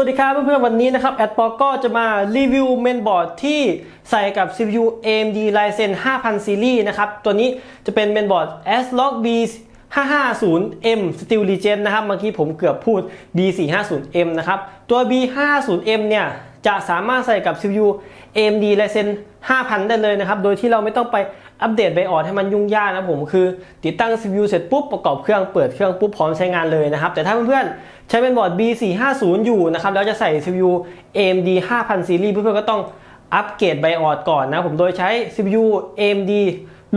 สวัสดีครับเพื่อนๆวันนี้นะครับแอดปอก็จะมารีวิวเมนบอร์ดที่ใส่กับ CPU AMD Ryzen 5000 Series นะครับ ตัวนี้จะเป็นเมนบอร์ด ASRock B 550M Steel Legend นะครับ เมื่อกี้ผมเกือบพูด B 450M นะครับ ตัว B 550M เนี่ย จะสามารถใส่กับ CPU AMD Ryzen 5000 ได้เลยนะครับ โดยที่เราไม่ต้องไปอัปเดตไบออดให้มันยุ่งยากนะผมคือ ติดตั้ง CPU เสร็จปุ๊บประกอบเครื่องเปิดเครื่องปุ๊บพร้อมใช้งานเลยนะครับ แต่ถ้าเพื่อนๆ ใช้เป็นบอร์ด B450 อยู่นะครับ แล้วจะใส่ CPU AMD 5000 Series เพื่อนๆก็ต้องอัปเกรดไบออดก่อนนะผมโดยใช้ CPU AMD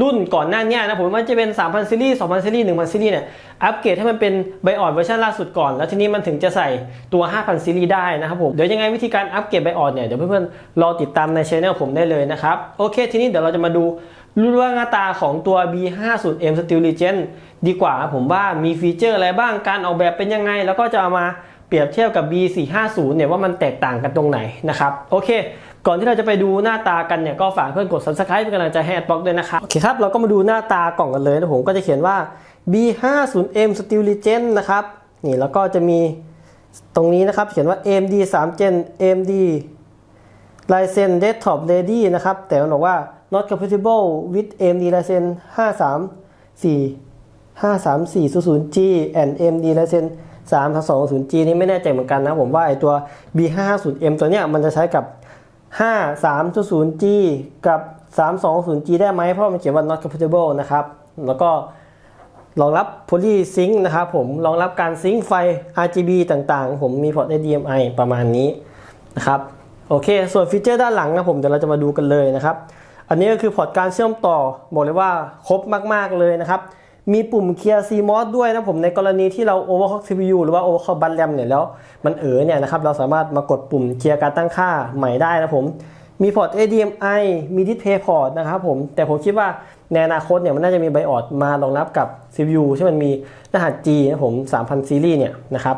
รุ่นก่อนหน้านี้นะผมว่าจะเป็น 3,000 ซีรีส์ 2,000 ซีรีส์ 1,000 ซีรีส์เนี่ยอัปเกรดให้มันเป็นไบออดเวอร์ชันล่าสุดก่อน แล้วทีนี้มันถึงจะใส่ตัว 5,000 ซีรีส์ได้นะครับผม เดี๋ยวยังไงวิธีการอัปเกรดไบออดเนี่ยเดี๋ยวเพื่อนๆรอติดตามในช่องผมได้เลยนะครับ โอเค ทีนี้เดี๋ยวเราจะมาดูรูปร่างหน้าตาของตัว B50M Steel Legend ดีกว่าผมว่ามีฟีเจอร์อะไรบ้างการออกแบบเป็นยังไง แล้วก็จะเอามาเปรียบเทียบกับ B450 เนี่ยว่ามันแตกต่างกันตรงไหนนะครับโอเค ก่อนที่เราจะไปดูหน้าตากันเนี่ยก็ฝากเพื่อนกด subscribe เป็นกำลังใจให้แอดบ็อกด้วยนะครับโอเคครับ เราก็มาดูหน้าตากล่องกันเลยนะผมก็จะเขียนว่า B50M Steel Legend นะครับนี่แล้วก็จะมีตรงนี้นะครับ เขียนว่า AMD 3 Gen AMD Ryzen Desktop Ready นะครับ แต่มันบอกว่า not compatible with AMD Ryzen 534 53400G and AMD Ryzen 320G นี่ไม่แน่ใจเหมือนกันนะผมว่าไอตัว B550M ตัวเนี้ยมันจะใช้กับ 5300G กับ 320G ได้ไหมเพราะมันเขียนว่า not compatible นะครับ แล้วก็รองรับ Poly Sync นะครับผมรองรับการซิงค์ไฟ RGB ต่างๆ ผมมีพอร์ต HDMI ประมาณนี้นะครับโอเค ส่วนฟีเจอร์ด้านหลังนะผมเดี๋ยวเราจะมาดูกันเลยนะครับ อันนี้ก็คือพอร์ตการเชื่อมต่อบอกเลยว่าครบมากๆเลยนะครับ มีปุ่มเคลียร์ CMOS ด้วยนะผมในกรณีที่เรา overclock CPU หรือว่า overclock บัตแรมเนี่ยแล้วมันเอ๋อเนี่ยนะครับเราสามารถมากดปุ่มเคลียร์การตั้งค่าใหม่ได้นะผมมีพอร์ต HDMI มี Display Port นะครับผมแต่ผมคิดว่าในอนาคตเนี่ยมันน่าจะมีไบออดมารองรับกับ CPU ที่มันมีรหัส G นะผม3000ซีรีส์เนี่ยนะครับ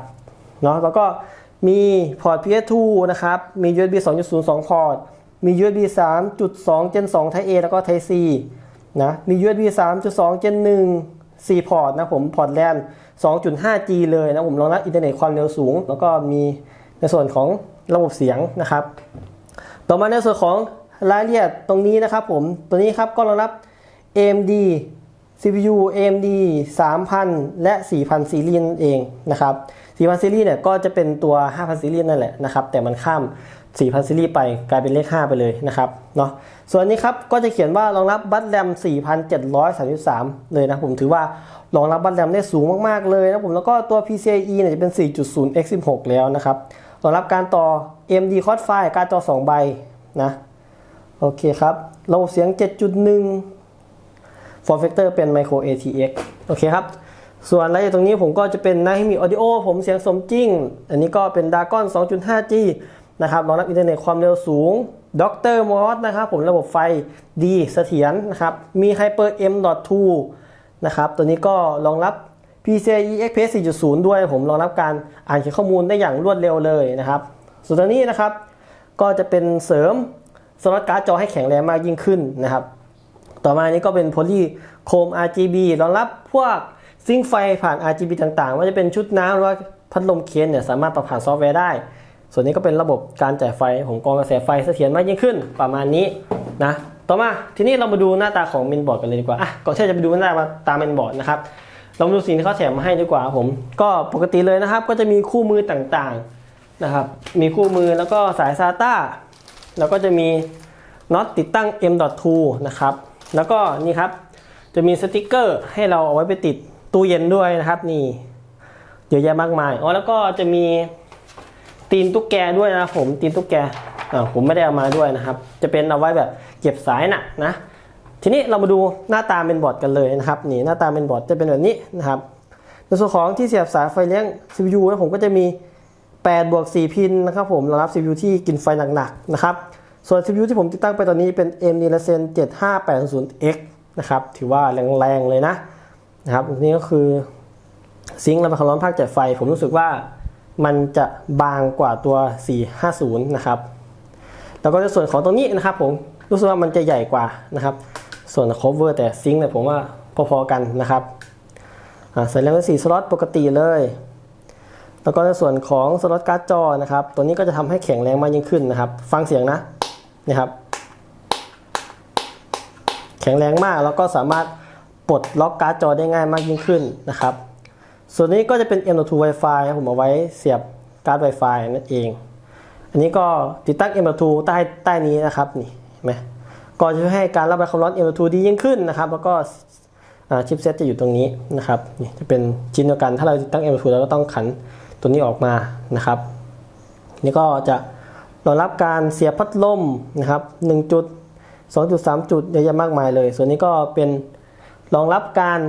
เนาะแล้วก็มีพอร์ต PS2 นะครับ มี USB 2.0 2 พอร์ต มี USB 3.2 Gen 2 Type A แล้วก็ Type C นะมี USB 3.2 Gen 1 4 พอร์ตนะผมพอร์ตแลน 2.5G เลยนะผมรองรับอินเทอร์เน็ตความเร็วสูง แล้วก็มีในส่วนของระบบเสียงนะครับ ต่อมาในส่วนของรายละเอียดตรงนี้นะครับผม ตัวนี้ครับก็รองรับ AMD CPU AMD 3000 และ 4000 ซีรีส์นั่นเองนะครับ 4000 ซีรีส์เนี่ยก็จะเป็นตัว 5000 ซีรีส์นั่นแหละนะครับ แต่มันข้าม 4000 ซีรีส์ไปกลายเป็นเลข 5 ไปเลยนะครับเนาะส่วนนี้ครับก็จะเขียนว่ารองรับบัตแรม 4733 เลยนะผมถือว่ารองรับบัตแรมได้สูงมากๆเลยนะผมแล้วก็ตัว PCIe เนี่ยจะเป็น 4.0 x 16 แล้วนะครับรองรับการต่อ AMD Quad File การจอ2 ใบนะโอเคครับระบบเสียง 7.1 Form Factor เป็น Micro ATX โอเคครับส่วนรายละเอียดตรงนี้ผมก็จะเป็นนะให้มี Audio ผมเสียงสมจริง อันนี้ก็เป็น Dragon 2.5G นะครับรองรับอินเทอร์เน็ตความเร็วสูง Dr. Mos นะครับผมระบบไฟดีเสถียรนะครับมี Hyper M.2 นะครับตัวนี้ก็รองรับ PCIe Express 4.0 ด้วยผมรองรับการอ่านเขียนข้อมูลได้อย่างรวดเร็วเลยนะครับ ส่วนตัวนี้นะครับก็จะเป็นเสริมสล็อตการ์ดจอให้แข็งแรงมากยิ่งขึ้นนะครับ ต่อมานี้ก็เป็น Polychrom RGB รองรับพวกซิงไฟผ่าน RGB ต่างๆ ว่าจะเป็นชุดน้ำหรือว่าพัดลมเคนเนี่ยสามารถปรับผ่านซอฟต์แวร์ได้ ส่วนนี้ก็เป็นระบบการจ่ายไฟของกองกระแสไฟเสถียรมากยิ่งขึ้นประมาณนี้นะ ต่อมาทีนี้เรามาดูหน้าตาของเมนบอร์ดกันเลยดีกว่าอะก่อนที่จะไปดูหน้าตาเมนบอร์ดนะครับเรามาดูสิ่งที่เขาแถมมาให้ดีกว่าผม ก็ปกติเลยนะครับ ก็จะมีคู่มือต่างๆนะครับ มีคู่มือแล้วก็สาย SATA แล้วก็จะมีน็อตติดตั้ง M.2 นะครับ แล้วก็นี่ครับจะมีสติกเกอร์ให้เราเอาไว้ไปติดตู้เย็นด้วยนะครับนี่เยอะแยะมากมายอ๋อแล้วก็จะมี ตีนตุ๊กแกด้วยนะผมตีนตุ๊กแกผมไม่ได้เอามาด้วยนะครับ จะเป็นเอาไว้แบบเก็บสายน่ะนะ ทีนี้เรามาดูหน้าตาเมนบอร์ดกันเลยนะครับนี่หน้าตาเมนบอร์ดจะเป็นแบบนี้นะครับ ในส่วนของที่เสียบสายไฟเลี้ยง CPU นะผมก็จะมี 8 บวก 4 พินนะครับผมรองรับ CPU ที่กินไฟหนักๆนะครับ ส่วน CPU ที่ผมติดตั้งไปตอนนี้เป็น AMD Ryzen 7580X นะครับ ถือว่าแรงๆเลยนะนะครับนี่ก็คือซิงค์ระบายความร้อนภาคจ่ายไฟ ผมรู้สึกว่า มันจะบางกว่าตัว 450 นะครับ แล้วก็ในส่วนของตรงนี้นะครับผมรู้สึกว่ามันจะใหญ่กว่านะครับ ส่วน cover แต่ซิงค์เนี่ยผมว่าพอๆกันนะครับใส่แล้วเป็น4สล็อตปกติเลย แล้วก็ในส่วนของสล็อตการ์ดจอนะครับ ตัวนี้ก็จะทำให้แข็งแรงมากยิ่งขึ้นนะครับ ฟังเสียงนะนี่ครับ แข็งแรงมากแล้วก็สามารถปลดล็อกการ์ดจอได้ง่ายมากยิ่งขึ้นนะครับ ส่วนนี้ก็จะเป็น M.2 Wi-Fi ผมเอาไว้เสียบการ์ด Wi-Fi นั่นเอง อันนี้ก็ติดตั้ง M.2 ใต้ใต้นี้นะครับนี่เห็นไหมก็จะช่วยให้การระบายความร้อน M.2 ดียิ่งขึ้นนะครับ แล้วก็ชิปเซตจะอยู่ตรงนี้นะครับนี่จะเป็นชิ้นเดียวกัน ถ้าเราติดตั้ง M.2 เราก็ต้องขันตัวนี้ออกมานะครับ นี่ก็จะรองรับการเสียบพัดลมนะครับ1จุด2จุด3จุดเยอะแยะมากมายเลย ส่วนนี้ก็เป็นรองรับการ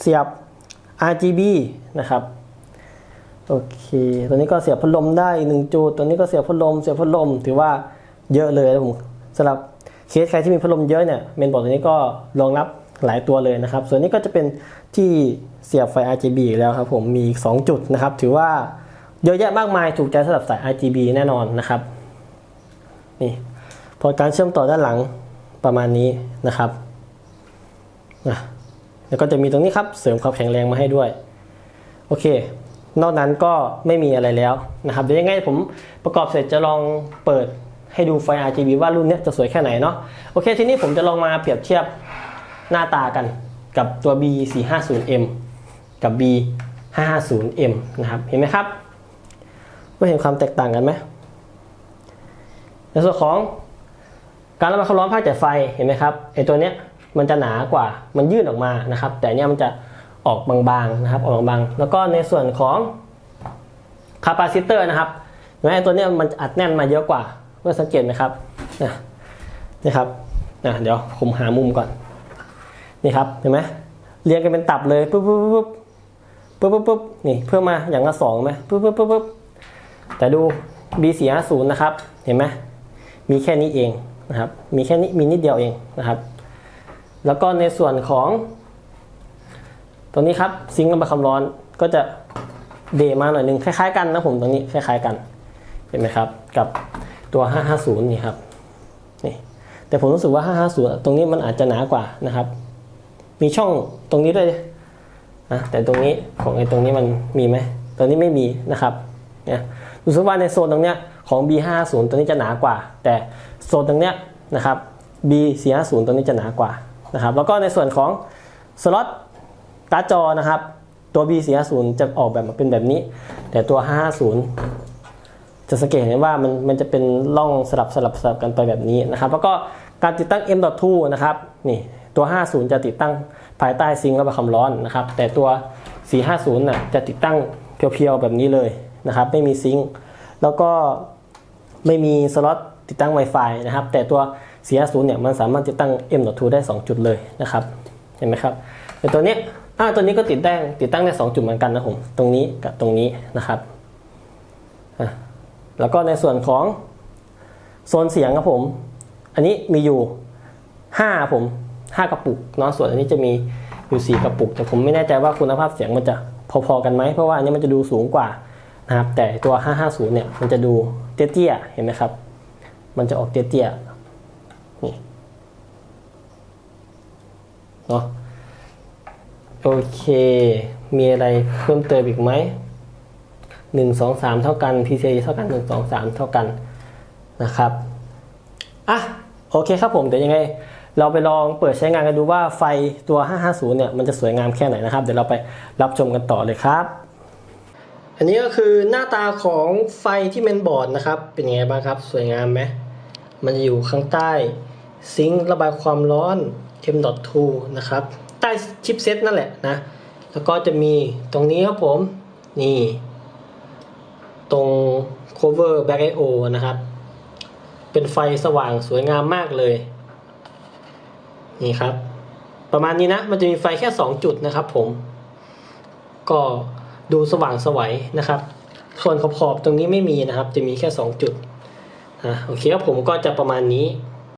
เสียบ RGB นะครับโอเค ตัวนี้ก็เสียบพัดลมได้หนึ่งจุด ตัวนี้ก็เสียบพัดลม เสียบพัดลม ถือว่าเยอะเลยนะผมสำหรับเคสใครที่มีพัดลมเยอะเนี่ยเมนบอร์ดตัวนี้ก็รองรับหลายตัวเลยนะครับ ส่วนนี้ก็จะเป็นที่เสียบไฟ RGB อีกแล้วครับผม มีอีก2จุดนะครับ ถือว่าเยอะแยะมากมายถูกใจสำหรับสาย RGB แน่นอนนะครับนี่พอการเชื่อมต่อด้านหลังประมาณนี้นะครับอะ แล้วก็จะมีตรงนี้ครับเสริมความแข็งแรงมาให้ด้วย โอเค นอกนั้นก็ไม่มีอะไรแล้วนะครับ เดี๋ยวยังไงผมประกอบเสร็จจะลองเปิดให้ดูไฟ RGB ว่ารุ่นนี้จะสวยแค่ไหนเนาะ โอเค ทีนี้ผมจะลองมาเปรียบเทียบหน้าตากันกับตัว B450M กับ B550M นะครับ เห็นไหมครับว่าเห็นความแตกต่างกันไหมในส่วนของการระบายความร้อนภาคจากไฟเห็นไหมครับไอตัวเนี้ย มันจะหนากว่ามันยื่นออกมานะครับ แต่เนี้ยมันจะออกบางๆนะครับออกบางๆแล้วก็ในส่วนของคาปาซิเตอร์นะครับเห็นไหมไอตัวเนี้ยมันอัดแน่นมาเยอะกว่าเพื่อสังเกตไหมครับนะนี่ครับนะเดี๋ยวผมหามุมก่อนนี่ครับเห็นไหมเรียงกันเป็นตับเลยปุ๊บปุ๊บปุ๊บปุ๊บปุ๊บปุ๊บนี่เพิ่มมาอย่างละสองไหมปุ๊บปุ๊บปุ๊บปุ๊บแต่ดู B450 นะครับเห็นไหมมีแค่นี้เองนะครับมีแค่นี้มีนิดเดียวเองนะครับ แล้วก็ในส่วนของตัวนี้ครับซิงค์ระบความร้อนก็จะเดมาหน่อยหนึงคล้ายๆกันนะผมตรงนี้คล้ายๆกันเห็นไหมครับ กับตัว 550 นี่ครับนี่แต่ผมรู้สึกว่า 550 ตรงนี้มันอาจจะหนากว่านะครับ มีช่องตรงนี้ด้วยนะแต่ตรงนี้ของไอ้ตรงนี้มันมีไหมตรงนี้ไม่มีนะครับเนี่ยรู้สึกว่าในโซนตรงเนี้ยของ B50 ตัวนี้จะหนากว่า แต่โซนตรงเนี้ยนะครับ B450 ตัวนี้จะหนากว่า นะครับแล้วก็ในส่วนของสล็อตการ์ดจอนะครับตัว B450 จะออกแบบมาเป็นแบบนี้ แต่ตัว 550 จะสังเกตเห็นว่ามันมันจะเป็นร่องสลับสลับสลับกันไปแบบนี้นะครับแล้วก็การติดตั้ง M.2 นะครับนี่ตัว 50 จะติดตั้งภายใต้ซิงค์ระบายความร้อนนะครับแต่ตัว 450 น่ะจะติดตั้งเพียวๆแบบนี้เลยนะครับไม่มีซิงค์แล้วก็ไม่มีสล็อตติดตั้ง Wi-Fi นะครับแต่ตัว 450เนี่ยมันสามารถติดตั้ง M.2 ได้ 2 จุดเลยนะครับ เห็นไหมครับแต่ตัวเนี้ยอ่าตัวนี้ก็ติดตั้งติดตั้งได้ 2 จุดเหมือนกันนะผม ตรงนี้กับตรงนี้นะครับอะแล้วก็ในส่วนของโซนเสียงครับผม อันนี้มีอยู่ 5 ผม 5 กระปุกเนาะส่วนอันนี้จะมีอยู่4กระปุก แต่ผมไม่แน่ใจว่าคุณภาพเสียงมันจะพอๆกันไหมเพราะว่าอันนี้มันจะดูสูงกว่านะครับแต่ตัว 550 เนี่ยมันจะดูเตี้ยๆเห็นไหมครับ มันจะออกเตี้ยๆนี่ เนาะโอเค มีอะไรเพิ่มเติมอีกไหมหนึ่งสองสามเท่ากัน PCI เท่ากันหนึ่งสองสามเท่ากันนะครับอะโอเคครับผมเดี๋ยวยังไง เราไปลองเปิดใช้งานกันดูว่าไฟตัว 550 เนี่ย มันจะสวยงามแค่ไหนนะครับ เดี๋ยวเราไปรับชมกันต่อเลยครับ อันนี้ก็คือหน้าตาของไฟที่เมนบอร์ดนะครับ เป็นยังไงบ้างครับ สวยงามไหมมันจะอยู่ข้างใต้ ซิงค์ระบายความร้อน M.2 นะครับ ใต้ชิปเซตนั่นแหละนะ แล้วก็จะมีตรงนี้ครับผม นี่ ตรง cover back I/O นะครับ เป็นไฟสว่างสวยงามมากเลย นี่ครับ ประมาณนี้นะ มันจะมีไฟแค่ 2 จุดนะครับผม ก็ดูสว่างสวัยนะครับส่วนขอบๆตรงนี้ไม่มีนะครับ จะมีแค่ 2 จุดอะโอเคครับผมก็จะประมาณนี้